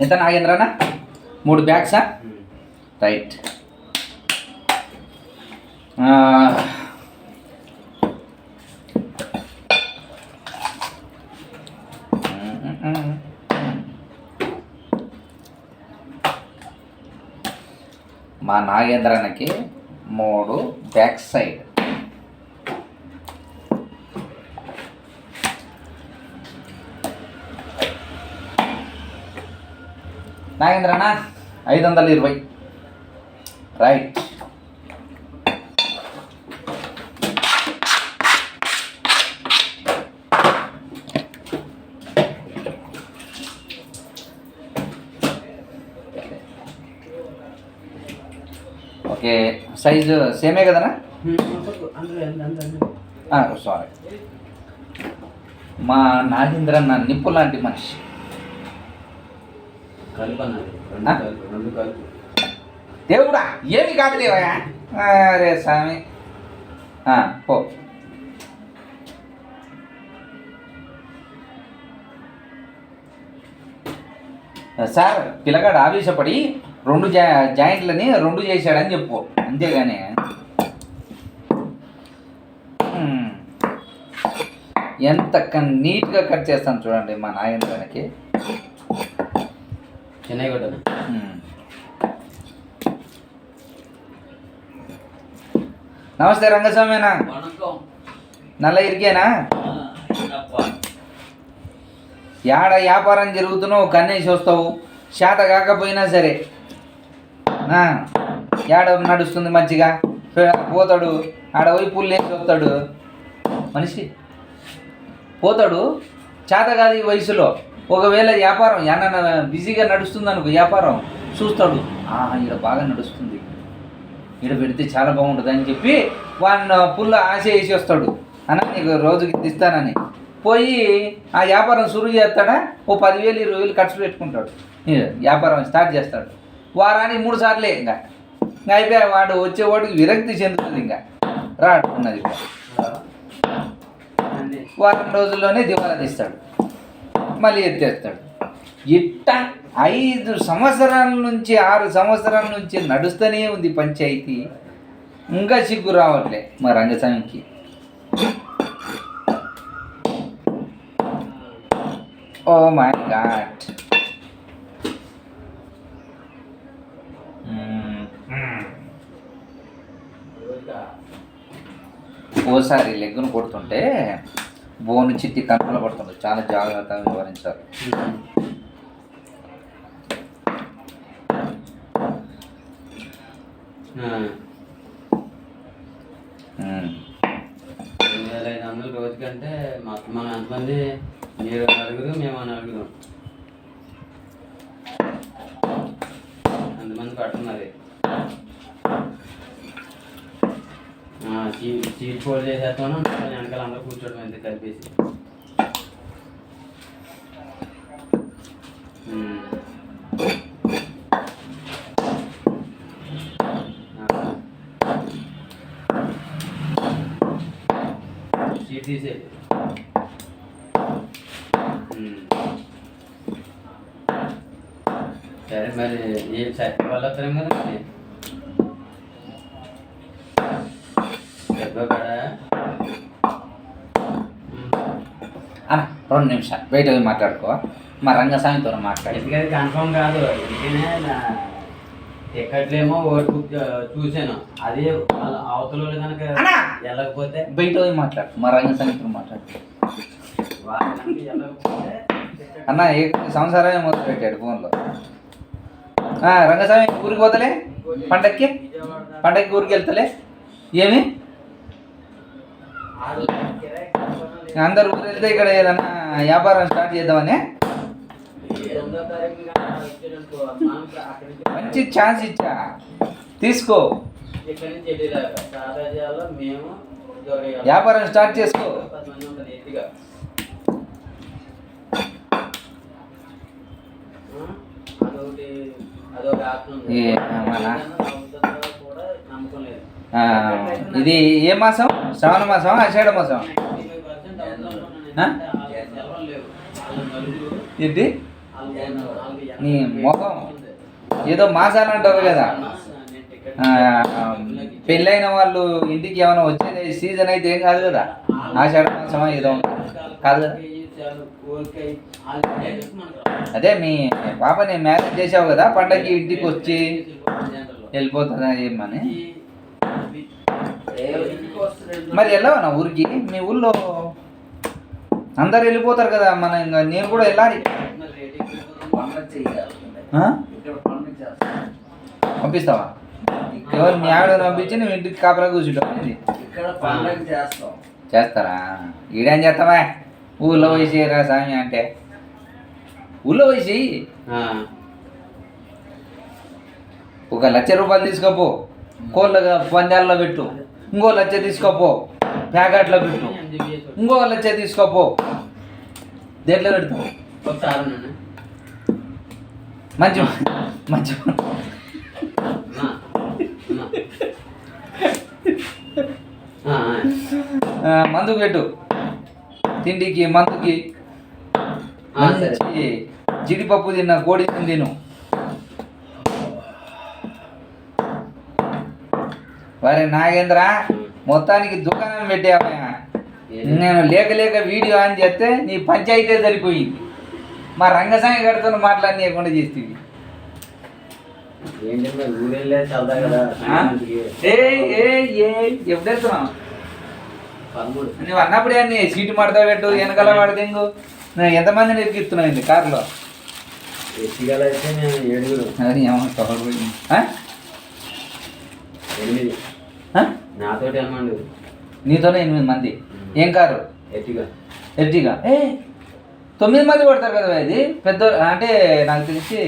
ఎంత నాగేంద్రనా? మూడు బ్యాగ్సా? రైట్. మా నాగేంద్రనకి మూడు బ్యాక్ సైడ్. నాగేంద్రనా ఐదు వందల ఇరవై. రైట్ ఓకే సైజు సేమే కదనా సారీ మా నాగేంద్ర నా నిప్పు లాంటి మనిషి కలుపు అన్నది ఆ? రెండు కలుపు రెండు కలుపు దేవుడా ఏమి కాదు లేవయా అరే స్వామి. పో. సార్ పిల్లగాడు ఆవేశపడి రెండు జా జాయింట్లని రెండు చేశాడని చెప్పు. అంతేగాని. ఎంత నీట్గా కట్ చేస్తాను చూడండి మా నాగేంద్రకి చెన్నై. నమస్తే రంగస్వామినా? నల్ల ఇరికేనా? యాడ వ్యాపారం జరుగుతున్నావు కన్నేసి వస్తావు. శాత కాకపోయినా సరే. యాడ నడుస్తుంది మంచిగా? పోతాడు. ఆడ పోయి పుల్లు వేసి వస్తాడు. మనిషి. పోతాడు. చేత కాదు ఈ వయసులో. ఒకవేళ వ్యాపారం ఏమన్నా బిజీగా నడుస్తుంది అనుకో వ్యాపారం చూస్తాడు ఆహా ఇక్కడ బాగా నడుస్తుంది. ఇక్కడ పెడితే చాలా బాగుంటుంది అని చెప్పి వాడిని పుల్ల ఆశ వేసి వస్తాడు. అన్న నీకు రోజుకి ఇస్తానని. పోయి ఆ వ్యాపారం సురువు చేస్తాడా? ఓ పదివేలు ఇరవై వేలు ఖర్చు పెట్టుకుంటాడు. వ్యాపారం స్టార్ట్ చేస్తాడు. వారానికి మూడు సార్లే ఇంకా. ఇంకా అయిపోయా వాడు వచ్చేవాడికి విరక్తి చెందుతుంది ఇంకా. రాడు ఉన్నది వారం రోజుల్లోనే దివాలా తీస్తాడు. మళ్ళీ ఎత్తేస్తాడు ఇట్ట ఐదు సంవత్సరాల నుంచి ఆరు సంవత్సరాల నుంచి నడుస్తూనే ఉంది పంచాయతీ. ఇంకా సిగ్గు రావట్లే మా రంగస్వామికి. Oh my God. ఓసారి లెగ్గును కొడుతుంటే బోను నుంచి కన్నులు పడుతుంది చాలా జాగ్రత్తగా వివరించాలి Hmm. రెండు వేల ఐదు వందలు రోజుకంటే మాకు మనం ఎంతమంది మీరు నలుగురు మేము నలుగురు అంతమంది పట్టున్నది సీట్ సీట్ ఫోల్డ్ చేసేస్తాను వెనకాల అందరూ కూర్చోవడం అంతే కలిపేసి? సీట్ తీసే సరే మరి ఏ సర్టి వాళ్ళు వస్తారేం కదా మరి చెప్పాడా అన్న రెండు నిమిషాలు. బయట పోయి మాట్లాడుకో. మా రంగస్వామితో మాట్లాడి. ఎందుకంటే కన్ఫర్మ్ కాదు. ఎందుకనే నా టికెట్లేమో ఓటు బుక్ చే- చూశాను. అది అవతల కనుక! వెళ్ళకపోతే? బయట పోయి మాట్లాడు. మా రంగస్వామితో మాట్లాడు. అన్న ఏ సంసారమే మొదలు పెట్టాడు ఫోన్లో. రంగస్వామి ఊరికి పోతలే? పండక్కి? పండక్కి ఊరికి వెళ్తలే? ఏమి? అందరు ఊరు వెళ్తే ఇక్కడ ఏదన్నా వ్యాపారం స్టార్ట్ చేద్దామని. మంచి ఛాన్స్ ఇచ్చా. తీసుకో. మేము వ్యాపారం స్టార్ట్ చేసుకో. అదొక ఇది ఏ మాసం? శ్రావణ మాసం ఆషాఢ మాసం ఏంటి? నీ ముఖం. ఏదో మాసాలు అంటారు కదా. పెళ్ళైన వాళ్ళు ఇంటికి ఏమైనా వచ్చే సీజన్ అయితే ఏం కాదు కదా. ఆషాఢ మాసమా ఏదో కాదు అదే మీ పాపని మ్యారేజ్ చేసావు కదా పండగకి ఇంటికి వచ్చి వెళ్ళిపోతుందా ఏమని? మరి వెళ్ళవా నా ఊరికి? మీ ఊళ్ళో అందరు వెళ్ళిపోతారు కదా మన ఇంకా నేను కూడా వెళ్ళాలి? పంపిస్తావా? ఎవరు మీ ఆవిడ పంపించి నువ్వు ఇంటికి కాపలా కూర్చుంటావు చేస్తారా? ఈడేం చేస్తావా? ఊళ్ళో పోయి రా స్వామి అంటే? ఊళ్ళో పోయి ఒక లక్ష రూపాయలు తీసుకోపో. కోళ్ళ పందాల్లో పెట్టు. ఇంకో లక్ష తీసుకోపో. ప్యాకెట్లో పెట్టు. ఇంకో లక్ష తీసుకోపో. దేంట్లో పెడతావు? ఒకసారి. మంచి. మంచి. మందుకు పెట్టు. తిండికి మందుకి. మంచి జీడిపప్పు తిన్న కోడి తిను. వరే నాగేంద్ర మొత్తానికి దుకాణం పెట్టావయ్యా ఏది? నేను లేక లేక వీడియో ఆన్ చేస్తే నీ పంచాయతీ సరిపోయింది. మా రంగసామి గడితో మాట్లాడనీయకుండా చేస్తుంది ఏంటి మరి ఊరెళ్ళే చల్దా కదా? సంక్రాంతికి. ఏ ఏ ఏ ఎప్పుడు వెళ్తున్నావు పదమూడు నువ్వు అన్నప్పుడే అన్ని సీటు మడత పెట్టు వెనకాల పడదింగు ఎంతమందిని ఎక్కిస్తున్నావు ఇంది కారులో? నేను? ఎనిమిది. ఆ? నాతోటి అమ్మండు నీతోనే ఎనిమిది మంది. ఏం కారు? ఎర్టిగా. ఏ తొమ్మిది మంది పడతారు కదా ఇది? పెద్ద అంటే నాకు తెలిసి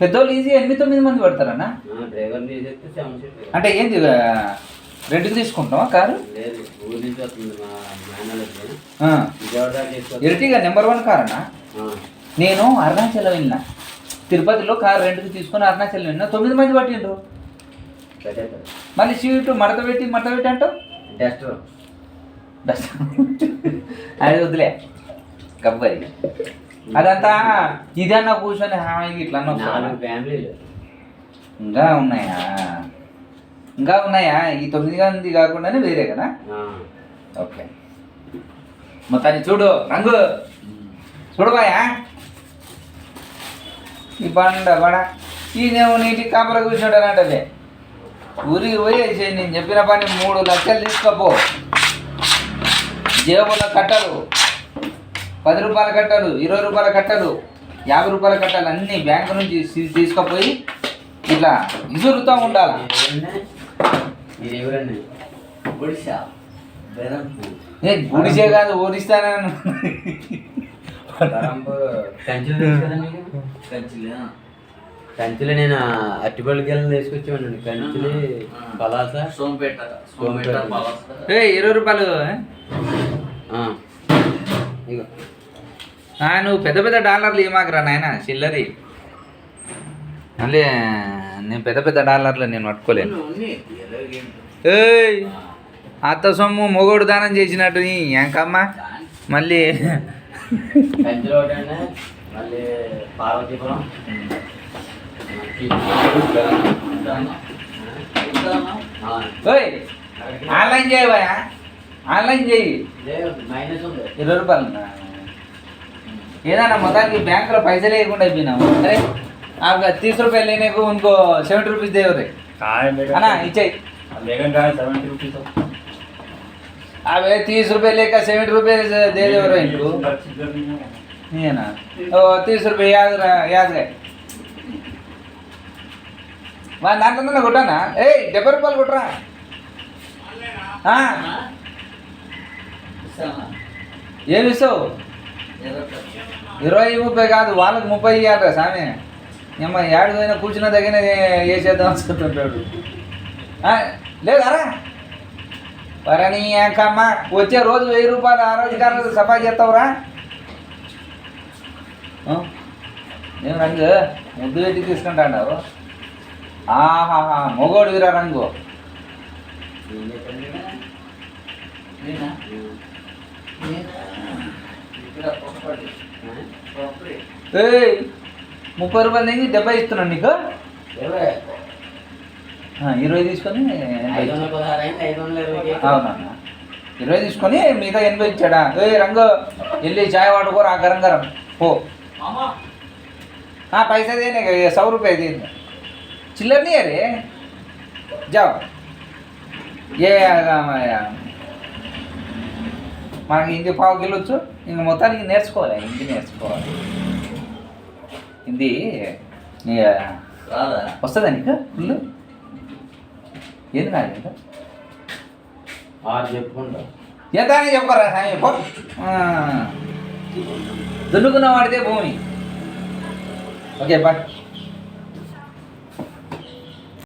పెద్దోళ్ళు ఈజీ ఎనిమిది తొమ్మిది మంది పడతారన్నా అంటే ఏంది రెంట్కి తీసుకుంటావా car. Ertiga number one car అన్నా నేను అరుణాచలం వెళ్ళిన. తిరుపతిలో కారు రెంట్కి తీసుకొని అరుణాచలం వెళ్ళిన. తొమ్మిది మంది పట్టిండ్రు. మళ్ళీ సీటు మడత పెట్టి మడత పెట్టి అంటావు? అది వదిలే గబ్బరి అదంతా ఇదన్నా కూర్చొని హాయిగా ఇట్లా ఫ్యామిలీలు. ఇంకా ఉన్నాయా? ఇంకా ఉన్నాయా? ఈ తొమ్మిది మంది కాకుండానే వేరే కదా? ఓకే. మొత్తాన్ని చూడు రంగు. చూడబాయా ఈ బండ బడ ఈ నేను నీటి కాపల కూర్చుంటానంటే ఊరికి పోయేసి నేను చెప్పిన పని మూడు లక్షలు తీసుకోపో. జేబుల కట్టలు పది రూపాయల కట్టలు ఇరవై రూపాయల కట్టలు యాభై రూపాయల కట్టలు అన్నీ బ్యాంకు నుంచి తీసుకుపోయి ఇట్లా ఇసురుతూ ఉండాలి. గుడిసే కాదు ఓడిస్తానని కంచులు నేను అట్టిపల్లికి వెళ్ళి తీసుకొచ్చేవాడిని కంచులు పలాస సోంపేట సోంపేట ఇరవై రూపాయలు ఇగో. నువ్వు పెద్ద పెద్ద డాలర్లు ఏమాకరా నాయన చిల్లరి. మళ్ళీ నేను పెద్ద పెద్ద డాలర్లు నేను పట్టుకోలేను. ఏయ్ అత్త సొమ్ము మొగోడు దానం చేసినట్టు నీ ఎంకమ్మ మళ్ళీ. ఆన్లైన్ చేయవా ఆన్లైన్ చేయి. ఇరవై రూపాయలు ఏదన్నా మొత్తానికి బ్యాంకులో పైసలు వేయకుండా అయిపోయినావు. సరే తీస్ రూపాయలు లేనికు ఇంకో సెవెంటీ రూపీస్ దేవరే అన్నా ఇచ్చేయి. అవే తీస్ రూపాయలు లేక సెవెంటీ రూపీస్ దేదేవరా ఇంకో. ఓ తీస్ రూపాయ యాదరా యాదగా వాళ్ళ దాంట్లో కొట్టానా? ఏ డెబ్బై రూపాయలు కొట్టరా ఏమి ఇస్తావు ఇరవై ముప్పై కాదు వాళ్ళకి ముప్పై ఇవ్వాలరా సామి ఏమ్మ ఏడు పోయినా కూర్చున్న దగ్గర వేసేద్దాం అనుకుంటుంటాడు లేదారా పరని ఏంకమ్మ వచ్చే రోజు వెయ్యి రూపాయలు ఆ రోజు కాదు సఫా చేస్తావురా? ఏం రంగు? ముద్దు పెట్టి తీసుకుంటాడావు? ఆహాహా మొగోడు వీరా రంగు. ముప్పై రూపాయలు ఏంటి డెబ్బై ఇస్తున్నాను నీకు? ఇరవై తీసుకొని ఇరవై తీసుకొని మిగతా ఎనభై ఇచ్చాడా? ఏ రంగు వెళ్ళి చాయ్ వాడుకోరు ఆ గరం గరం. పో. పైసా దేని? సౌ రూపాయ దేని? చిల్లర్ని అరే జావ్. ఏ మనకి ఇంటి పావు కిలోచ్చు ఇంక మొత్తానికి నేర్చుకోవాలి హిందీ నేర్చుకోవాలి. హిందీ వస్తుందా నీకు ఫుల్? ఏంది ఆరు చెప్పుకుంటా. ఎంత చెప్పరా సాయి పో. ఆ. దున్నుకున్న వాడితే భూమి. Okay bye.